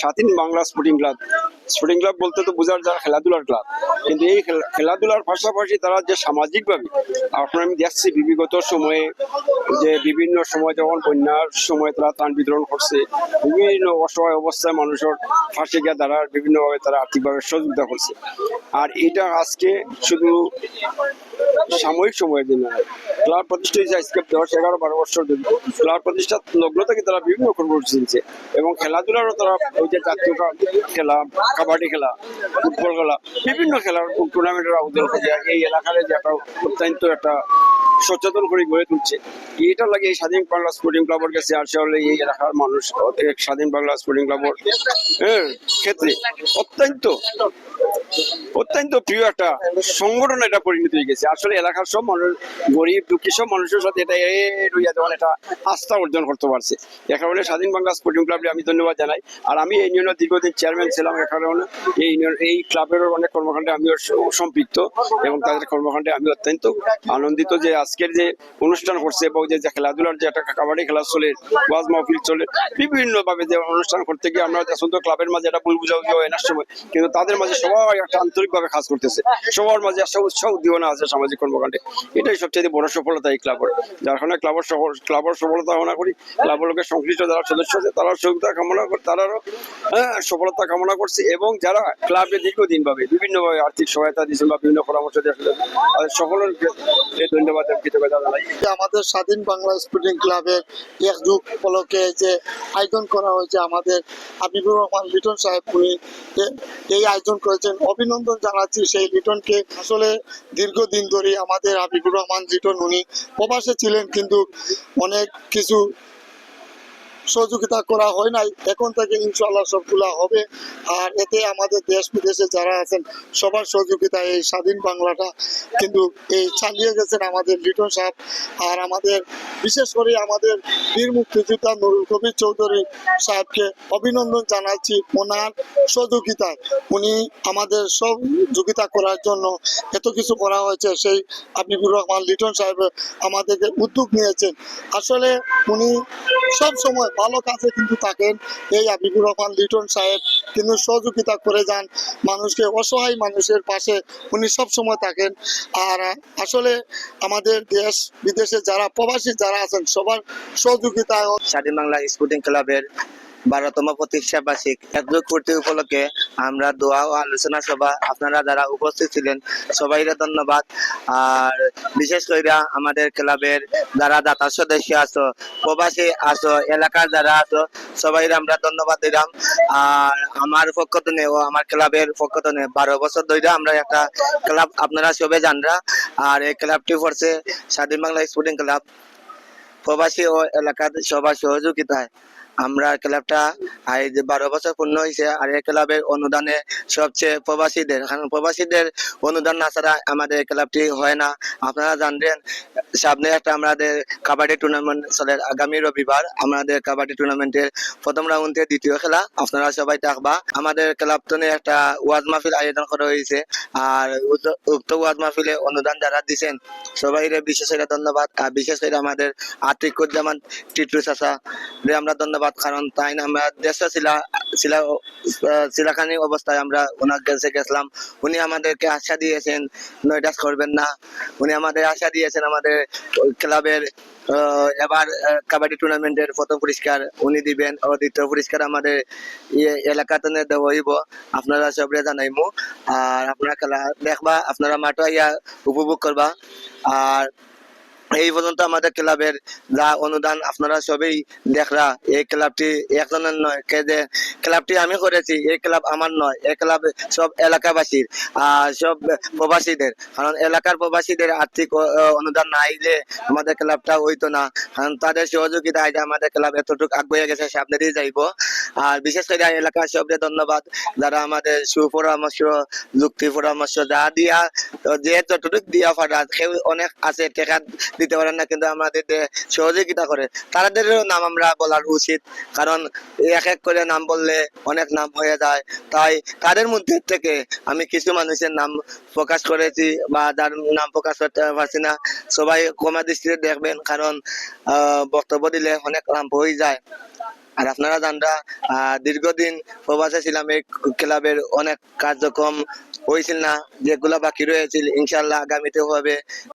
Swadhin Bangla sporting club. Sporting club বলতে তো বোঝার যারা খেলাধুলার ক্লাব কিন্তু এই খেলাধুলার পাশাপাশি তারা যে সামাজিকভাবে, আপনার আমি দেখছি বিগত সময়ে যে বিভিন্ন সময় যখন বন্যার সময় তারা ত্রাণ বিতরণ করছে, বিভিন্ন অসহায় অবস্থায় মানুষের ফাঁসে গিয়ে তারা বিভিন্নভাবে তারা আর্থিকভাবে সহযোগিতা করছে আর এটা আজকে শুধু সাময়িক সময়ের জন্য নয়। ক্লাব প্রতিষ্ঠা হয়েছে আজকে দশ, এগারো, বারো বছর ধরে ক্লাব প্রতিষ্ঠা লগ্ন থেকে তারা বিভিন্ন কর্মসূচি দিচ্ছে এবং খেলাধুলারও তারা ওই যে জাতীয় খেলা কাবাডি খেলা ফুটবল খেলা বিভিন্ন খেলার টুর্নামেন্টের আয়োজন করে এই এলাকার যে একটা অত্যন্ত একটা সচেতন করে গড়ে তুলছে। এটা লাগে এই স্বাধীন বাংলা স্পোর্টিং ক্লাবের কাছে আসে হলে এই এলাকার মানুষ স্বাধীন বাংলা স্পোর্টিং ক্লাবের হ্যাঁ, ক্ষেত্রে অত্যন্ত অত্যন্ত প্রিয় একটা সংগঠন এটা পরিণত হয়ে গেছে। আসলে এলাকার সব মানুষ গরিব, দুঃখী, সব মানুষের সাথে এটা রইয়া যেমন এটা আস্থা অর্জন করতে পারছে। এ কারণে স্বাধীন বাংলা স্পোর্টিং ক্লাবকে আমি ধন্যবাদ জানাই। আর আমি এই ইউনিয়নের দীর্ঘদিন চেয়ারম্যান ছিলাম, এ কারণে এই ইউনিয়ন এই ক্লাবের অনেক কর্মকাণ্ডে আমিও সম্পৃক্ত এবং তাদের কর্মকাণ্ডে আমি অত্যন্ত আনন্দিত যে আজকের যে অনুষ্ঠান করছে এবং যে খেলাধুলার যে একটা কাবাডি খেলা চলে, ওয়াজ মাহফিল চলে বিভিন্ন ভাবে যে অনুষ্ঠান করতে গিয়ে আমরা তো ক্লাবের মাঝে একটা ভুল বুঝাবুঝি হয় এনার সময়। কিন্তু তাদের মাঝে সবাই একটা আন্তরিকভাবে কাজ করতেছে। সবার মাঝে একটা উৎসাহ উদ্দীপনা আছে সামাজিক কর্মকাণ্ডে। এটাই সবচেয়ে বড় সফলতা এই ক্লাবের। যার কারণে ক্লাবের ক্লাবের সফলতা কামনা করি। ক্লাবের লোকের সংশ্লিষ্ট যারা সদস্য আছে তারা সহযোগিতা কামনা করে তারাও হ্যাঁ, সফলতা কামনা করছে এবং যারা ক্লাবে দীর্ঘদিন ভাবে বিভিন্নভাবে আর্থিক সহায়তা দিয়েছেন বা বিভিন্ন পরামর্শ দিয়েছেন তাদের সকলের ধন্যবাদ কৃতজ্ঞতা আমাদের স্বাধীন বাংলা স্পোর্টিং ক্লাবের এক যুগ উপলক্ষে যে আয়োজন করা হয়েছে আমাদের হাবিবুর রহমান লিটন সাহেব এই আয়োজন করেছেন। অভিনন্দন জানাচ্ছি সেই লিটনকে। আসলে দীর্ঘদিন ধরে আমাদের হাবিবুর রহমান লিটন, উনি প্রবাসে ছিলেন, কিন্তু অনেক কিছু সহযোগিতা করা হয় নাই। এখন থেকে ইনশাল্লাহ সবগুলা হবে। আর এতে আমাদের দেশ বিদেশে যারা আছেন, সবার সহযোগিতা এই স্বাধীন বাংলাটা কিন্তু এই চালিয়ে গেছেন আমাদের লিটন সাহেব। আর আমাদের, বিশেষ করে আমাদের বীর মুক্তিযোদ্ধা নুরুল কবির চৌধুরী সাহেবকে অভিনন্দন জানাচ্ছি ওনার সহযোগিতায়। উনি আমাদের সহযোগিতা করার জন্য এত কিছু করা হয়েছে। সেই হাবিবুর রহমান লিটন সাহেব আমাদেরকে উদ্যোগ নিয়েছেন। আসলে উনি সব সময় ভালো কাজে কিন্তু থাকেন। এই হাবিবুর রহমান, লিটন সাহেব কিন্তু সহযোগিতা করে যান। মানুষকে অসহায় মানুষের পাশে উনি সব সময় থাকেন। আর আসলে আমাদের দেশ, বিদেশে যারা প্রবাসী যারা আছেন, সবার সহযোগিতা স্বাধীন বাংলা স্পোর্টিং ক্লাবের বারোতম প্রতিষ্ঠা বার্ষিক। একযোগ পূর্তি উপলক্ষে আমরা দোয়া ও আলোচনা সভা আপনারা যারা উপস্থিত ছিলেন সবাইরে ধন্যবাদ। আর বিশেষ করে আমাদের ক্লাবের যারা দাতা সদস্য আছো, প্রবাসী আছো, এলাকার যারা আছো সবাই আমরা ধন্যবাদ দিলাম। আর আমার পক্ষ থেকে ও আমার ক্লাবের পক্ষ থেকে বারো বছর ধরে আমরা একটা ক্লাব, আপনারা সবে জানরা। আর এই ক্লাবটি পড়ছে স্বাধীন বাংলা স্পোর্টিং ক্লাব। প্রবাসী ও এলাকার সবার সহযোগিতায় আমরা ক্লাবটা আজ বারো বছর পূর্ণ হয়েছে আর এই ক্লাবের অনুদানে সবচেয়ে প্রবাসীদের, কারণ প্রবাসীদের অনুদান না ছাড়া আমাদের ক্লাবটি হয় না। আপনারা জানবেন সামনে একটা আমাদের কাবাডি টুর্নামেন্ট চলে। আগামী রবিবার আমাদের কাবাডি টুর্নামেন্টের প্রথম রাউন্ডে দ্বিতীয় খেলা। আপনারা সবাই থাকবা আমাদের ক্লাব থেকে একটা ওয়াজ মাহফিল আয়োজন করা হয়েছে। আর উক্ত- ওয়াজ মাহফিলে অনুদান যারা দিচ্ছেন সবাই বিশেষ করে ধন্যবাদ। আর বিশেষ করে আমাদের আতিক উজ্জামান টিটু রে আমরা ধন্যবাদ। কারণ তাই আমরা দেশে ছিলা আহ, অবস্থায় আমরা ওনার কাছে গেছিলাম। উনি আমাদেরকে আশা দিয়েছেন নয়ডাস করবেন না। উনি আমাদের আশা দিয়েছেন আমাদের ক্লাবের এবার কাবাডি টুর্নামেন্টের প্রথম পুরস্কার উনি দিবেন ও দ্বিতীয় পুরস্কার আমাদের ইয়ে এলাকাতে দেওয়া হইব। আপনারা সবরে জানাইমু। আর আপনারা খেলা দেখবা আপনারা মাঠে ইয়া উপভোগ করবা। আর এই পর্যন্ত আমাদের ক্লাবের যা অনুদান আপনারা সবই দেখরা, এই ক্লাবটি একজনের নয়, কে যে ক্লাবটি আমি করেছি, এই ক্লাব আমার নয়, এই ক্লাব সব এলাকাবাসীর, আর সব প্রবাসীদের। কারণ এলাকার প্রবাসীদের আর্থিক অনুদান না আইলে আমাদের ক্লাবটা হইতো না। কারণ তাদের সহযোগিতা আইলে আমাদের ক্লাব এতটুকু আগুয়ে গেছে সামনেরই যাইব। আর বিশেষ করে এলাকার সবরে ধন্যবাদ যারা আমাদের সুপরামর্শ, যুক্তি পরামর্শ যা দিয়া যে যতটুকু দিয়া ফাটা কেউ অনেক আছে, টেকা দিতে পারেন না, কিন্তু আমাদের সহযোগিতা করে। তাদেরও নাম আমরা বলার উচিত, কারণ এক এক করে নাম বললে অনেক নাম হয়ে যায়। তাই তাদের মধ্যে থেকে আমি কিছু মানুষের নাম প্রকাশ করেছি বা যার নাম প্রকাশ করতে পারছি না, সবাই কমা দৃষ্টিতে দেখবেন, কারণ বক্তব্য দিলে অনেক নাম হয়ে যায়। আর আপনারা জানরা দীর্ঘদিন প্রবাসে ছিলাম, এই ক্লাবের অনেক কার্যক্রম হয়েছিল না, যেগুলা বাকি রয়েছিল ইনশাল্লাহ আগামীতে হবে।